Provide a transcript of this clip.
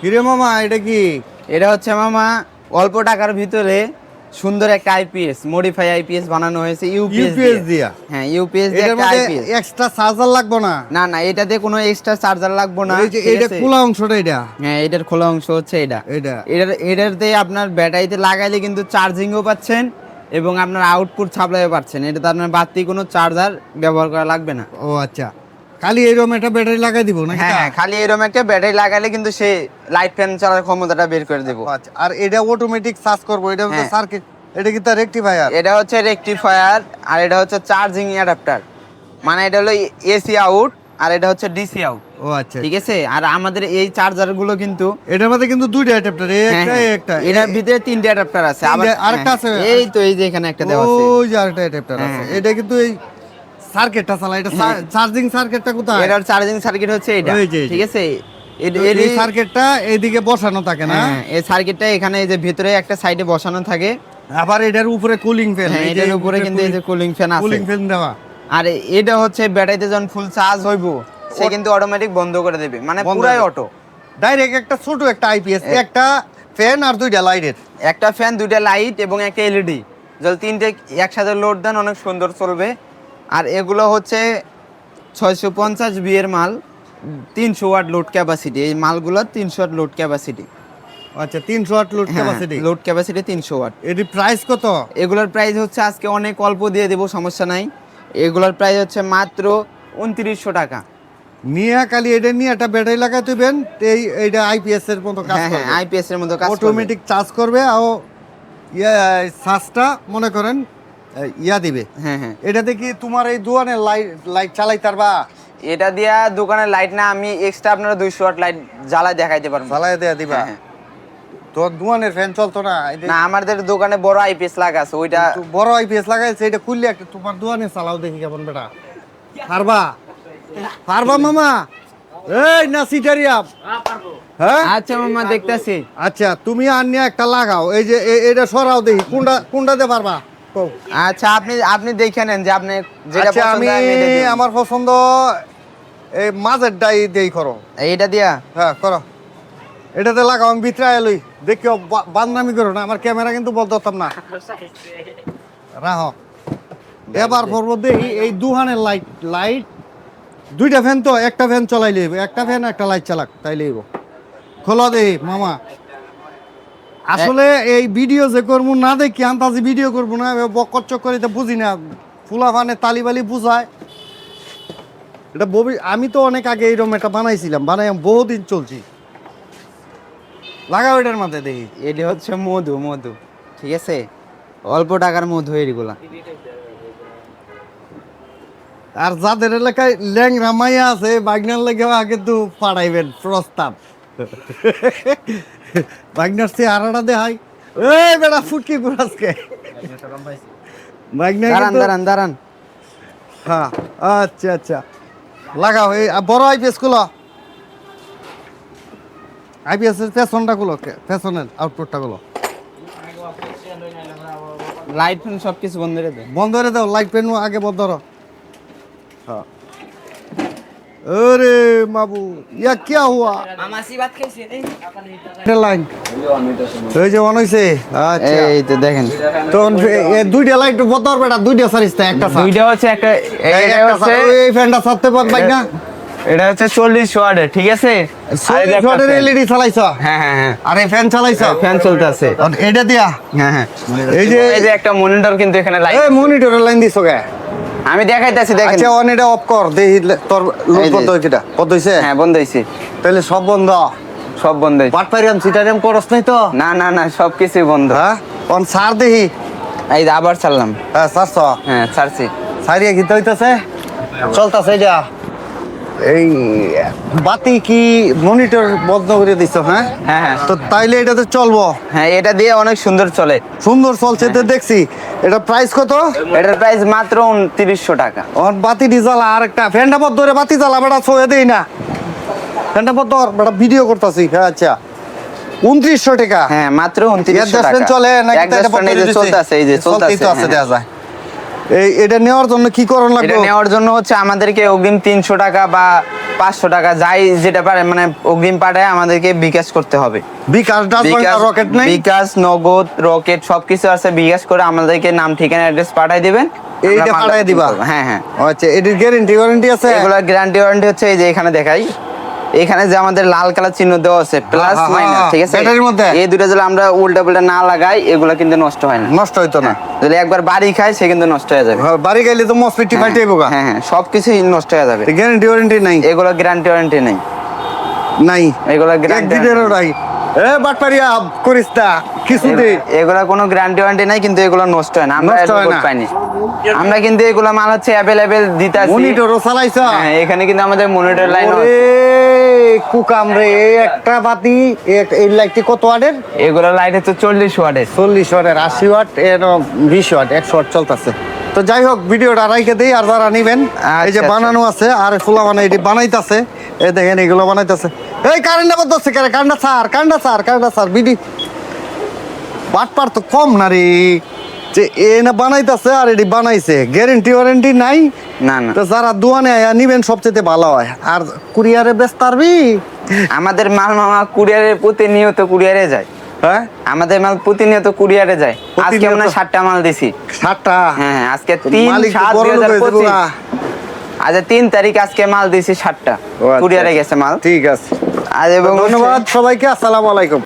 কিরে মামা এটা কি? এটা হচ্ছে মামা অল্প টাকার ভিতরে সুন্দর একটা আইপিএস মডিফাই আইপিএস বানানো হয়েছে ইউপিএস দিয়া। হ্যাঁ ইউপিএস দিয়ে একটা আইপিএস এক্সট্রা চার্জার লাগবে না? না না এটাতে কোনো এক্সট্রা চার্জার লাগবে না এই যে এটা খোলা অংশটা এটা হ্যাঁ এটার খোলা অংশ হচ্ছে এটা এটা এটার এটাতে আপনার ব্যাটারিতে লাগাইলে কিন্তু চার্জিংও পাচ্ছেন এবং আপনার আউটপুট সাপ্লাইও পাচ্ছেন। এটাতে আপনার বাড়তি কোনো চার্জার ব্যবহার করা লাগবে না। ও আচ্ছা। খালি এরকম একটা ব্যাটারি লাগাই দিব না হ্যাঁ হ্যাঁ, খালি এরকম একটা ব্যাটারি লাগালে কিন্তু সে লাইট ফ্যান চালার ক্ষমতাটা বের করে দেবো। আচ্ছা আর এটা অটোমেটিক চার্জ করব এটা হচ্ছে হ্যাঁ। সার্কিট এটা কি তার রেকটিফায়ার এটা হচ্ছে রেকটিফায়ার আর এটা হচ্ছে চার্জিং অ্যাডাপ্টার মানে এটা হলো এসি আউট আর এটা হচ্ছে ডিসি আউট ও আচ্ছা। ঠিক আছে? আর আমাদের এই চার্জারগুলো কিন্তু এটার মধ্যে কিন্তু দুইটা অ্যাডাপ্টার এই হ্যাঁ, একটা এই হ্যাঁ, একটা। এটার ভিতরে তিনটে অ্যাডাপ্টার আছে। আবার আরেকটা হ্যাঁ, আছে? এই তো এই যে এখানে একটা দেওয়া আছে। ওই যে আরেকটা অ্যাডাপ্টার আছে। হ্যাঁ। এটা কিন্তু এই সার্কিটটা চালা এটা চার্জিং সার্কিটটা কোথায়? এটার চার্জিং সার্কিট হচ্ছে এটা। ঠিক আছে? এই সার্কিটটা এইদিকে বসানো থাকে না? হ্যাঁ, এই সার্কিটটা এখানে এই যে ভিতরে একটা সাইডে বসানো থাকে। আবার এটার উপরে কুলিং ফ্যান এটার উপরে কিন্তু এই যে কুলিং ফ্যান আছে। কুলিং ফ্যান দেওয়া। আর এটা হচ্ছে ব্যাটারিতে যখন ফুল চার্জ হইব সে কিন্তু অটোমেটিক বন্ধ করে দেবে মানে পুরাই অটো ডাইরেক্ট একটা ছোট একটা আইপিএস একটা ফ্যান আর দুইটা লাইটের একটা ফ্যান দুইটা লাইট এবং একটা এলইডি যদি তিনটে একসাথে লোড দেন অনেক সুন্দর চলবে। আর এগুলো হচ্ছে ছয়শো পঞ্চাশ বিয়ের মাল তিনশো ওয়াট লোড ক্যাপাসিটি এই মালগুলো তিনশো ওয়াট লোড ক্যাপাসিটি আচ্ছা তিনশো watt load capacity load capacity তিনশো ওয়াট। এটি প্রাইস কত? এগুলোর প্রাইস হচ্ছে আজকে অনেক অল্প দিয়ে দেবো সমস্যা নাই। এগুলোর প্রাইস হচ্ছে মাত্র উনত্রিশশো টাকা। নিয়ে খালি এটা নিয়ে একটা ব্যাটারি লাগাই দিবেন এই এইটা আইপিএস এর মতো কাজ হ্যাঁ হ্যাঁ করবে। আইপিএস এর মতো কাজ অটোমেটিক চার্জ করবে আর ইয়া মনে করেন ইয়া দিবে? হ্যাঁ হ্যাঁ। এটাতে কি তোমার এই দোকানে লাইট লাইট চালাই তারবা? এটা দিয়া দোকানের লাইট না আমি এক্সট্রা আপনারা দুইশো ওয়াট লাইট জ্বালায় দেখাইতে পারব। চালাই দেয়া দিবা? হ্যাঁ, হ্যাঁ। তোর দোকানের ফ্যান চলতো না না আমাদের দোকানে বড় আইপিএস লাগা আছে ওইটা বড় আইপিএস লাগাইছে এটা খুললে একটা তোমার দোকানে চালাও দেখি কেমন বেটা। পারবা? পারবা মামা? এই না সিটারিয়া হ্যাঁ? আচ্ছা মামা দেখতেছি। আচ্ছা তুমি আর নিয়ে একটা লাগাও এই যে এটা সরাও দেখি কোনটা কোনটাতে পারবা। আচ্ছা আপনি আপনি দেখে নেন যে আপনি যেটা আচ্ছা পছন্দ আমি। আমার পছন্দ এই মাঝেরটাই দেই করো। এইটা দিয়া? হ্যাঁ করো। এটাতে লাগাও আমি ভিতরে এলই দেখিও বাদনামি করো না আমার ক্যামেরা কিন্তু বলতাম না। রাহ। এবার পর্ব দেখি এই দুহানের লাইট লাইট দুইটা ফ্যান তো একটা ফ্যান চলাই লইব। একটা ফ্যান একটা লাইট চালাক তাই লইব। খোলা দে মামা। আসলে এই ভিডিও যে করব না দেখি আন্তাজি ভিডিও করব না বকর চক্কর এটা বুঝি না। ফুলা ফানে তালিবালি বুঝায়। এটা ববি আমি তো অনেক আগে এইরকম একটা বানাইছিলাম বানাই বহুদিন চলছি। লাগাও এটার মাথায় দেখি। এটি হচ্ছে মধু মধু। ঠিক আছে? অল্প টাকার মধু এগুলা। আর যাদের এলাকায় ল্যাংরা মাইয়া আছে বাগনার লেগে আগে তো পাঠাইবেন প্রস্তাব। বাগনার সে আরাটা দেখাই এই বেটা ফুটকি পুরাজকে বাগনা দাঁড়ান দাঁড়ান দাঁড়ান। হ্যাঁ আচ্ছা আচ্ছা। লাগাও এই বড় আইপিএসগুলো আইপিএস এর পেছনটা গুলো পেছনের আউটপুটটা গুলো লাইট ফ্যান সব কিছু বন্ধ করে দেন বন্ধ করে দাও লাইট পেন আগে বন্ধ করো। হ্যাঁ। अरे বাবু ইয়া কি হুয়া মামাসি ভাত যে অন হইছে? আচ্ছা। দেখেন। তো দুইটা লাইট বদর বেটা দুইটা সারিস একটা দুইটা হচ্ছে একটা ফ্যানটা ছাড়তে পার ভাই না। ঠিক আছে? 40 ওয়াটের এলইডি হ্যাঁ হ্যাঁ হ্যাঁ। আরে ফ্যান চালাইছো? হ্যাঁ, ফ্যান চলতেছে এটা দিয়া? হ্যাঁ হ্যাঁ। এই যে এই যে একটা মনিটর কিন্তু এখানে লাইট এই মনিটরের লাইন দিছো আমি দেখাইতেছি দেখেন। আচ্ছা অন এটা অফ কর দেই তোর লোড বন্ধ যে। কত হইছে কত হইছে হ্যাঁ বন্ধ হইছে তাহলে সব বন্ধ? সব বন্ধ হইছে পাট পাইরাম সিটারাম করস নাই তো? না না না সব কিছু বন্ধ। হ্যাঁ? অন সার দেহি এই যে আবার ছাড়লাম। হ্যাঁ সারছ হ্যাঁ সারছি সারিয়া গীত হইতাছে? চলতাছে এটা এই বাতি কি মনিটর বন্ধ করে দিছো হ্যাঁ? হ্যাঁ হ্যাঁ। তো তাইলে এটাতে চলবো। হ্যাঁ এটা দিয়ে অনেক সুন্দর চলে। সুন্দর চলছে তো দেখছি। এটা প্রাইস কত? এটার প্রাইস মাত্র উনত্রিশশো টাকা। অন বাতি ডিজালা আর একটা। ফ্যানটা পর ধরে বাতি জ্বালা বেটা ছয়ে দেই না। ফ্যানটা পর ধর বেটা ভিডিও করতেছি। হ্যাঁ আচ্ছা। উনত্রিশশো টাকা। হ্যাঁ মাত্র উনত্রিশশো টাকা। চলে নাকি তাই এই যে? চলতেছে এই যে চলতেই চলতেছে আছে দেয়া যায়। এই এটা নেওয়ার জন্য কি করণ এটা লাগবে? নেওয়ার জন্য হচ্ছে আমাদেরকে অগ্রিম তিনশো টাকা বা পাঁচশো টাকা যাই যেটা পারে মানে অগ্রিম পাঠায় আমাদেরকে বিকাশ করতে হবে। বিকাশ বিকাশ রকেট নাই? বিকাশ নগদ রকেট সবকিছু আছে বিকাশ করে আমাদেরকে নাম ঠিকানা অ্যাড্রেস পাঠাই দিবেন। এইটা পাঠায় দিবা? হ্যাঁ হ্যাঁ। আচ্ছা এটির গ্যারেন্টি ওয়ারেন্টি আছে? এগুলোর গ্যারান্টি ওয়ারেন্টি হচ্ছে এই যে এখানে দেখাই। এখানে যে আমাদের লাল কালার চিহ্ন দেওয়া আছে প্লাস হ্যাঁ, মাইনাস হ্যাঁ, ঠিক আছে? ব্যাটারির মধ্যে? এই দুটো যদি আমরা উল্টা পুল্টা না লাগাই এগুলো কিন্তু নষ্ট হয় না। নষ্ট হইতো না। যদি একবার বাড়ি খায় সে কিন্তু নষ্ট হয়ে যাবে। হ্যাঁ, বাড়ি গেলে তো মসপিটি ফাইটে গা। হ্যাঁ হ্যাঁ সবকিছুই নষ্ট হয়ে যাবে। গ্যারেন্টি ওয়ারেন্টি নাই। এগুলো গ্যারান্টি ওয়ারেন্টি নেই। নাই। এগুলো গ্যারান্টি নাই। এ বাটপারিয়া করিস না কিছু দে এগুলো কোনো গ্যারান্টি ওয়ারেন্টি নাই কিন্তু এগুলো নষ্ট হয় না। আমরা হয় পাইনি। আমরা কিন্তু এগুলো মাল হচ্ছে অ্যাভেলেবেল দিতে আছি মনিটরও চালাইছো। হ্যাঁ এখানে কিন্তু আমাদের মনিটর লাইন ওরে কুকাম রে এই একটা বাতি এই লাইটটি কত ওয়াটের? এগুলো লাইট হচ্ছে চল্লিশ ওয়াটের। চল্লিশ ওয়াটের আশি ওয়াট এর বিশ ওয়াট একশো ওয়াট চলতেছে। তো যাই হোক ভিডিওটা রাইখে দিই আর যারা নিবেন এই যে আচ্ছা, বানানো আছে আর ফুলা মানে এটি বানাইতাছে এই দেখেন এগুলো বানাইতাছে। এই কারেন্ট আবার দশে কারে কান্ডা স্যার কান্ডা স্যার কান্ডা স্যার বিডি। বাটপার তো কম না রে। যে এ না বানাইতাছে আর এটি বানাইছে গ্যারেন্টি ওয়ারেন্টি নাই? না না। তো যারা দোয়ানে আয়া নিবেন সবচেয়ে ভালো হয়। আর কুরিয়ারে ব্যস্ত পারবি আমাদের মাল মামা কুরিয়ারে প্রতিনিয়ত কুরিয়ারে যায়। হ্যাঁ? আমাদের মাল প্রতিনিয়ত কুরিয়ারে যায়। আজকে? আমরা ষাটটা মাল দিছি। সাতটা? হ্যাঁ হ্যাঁ, আজকে তিন সাত দুই হাজার পঁচিশ। আজ তিন তারিখ আজকে মাল দিছি ষাটটা আচ্ছা। কুরিয়ারে গেছে মাল। ঠিক আছে। আজ এবং ধন্যবাদ সবাইকে আসসালামু আলাইকুম।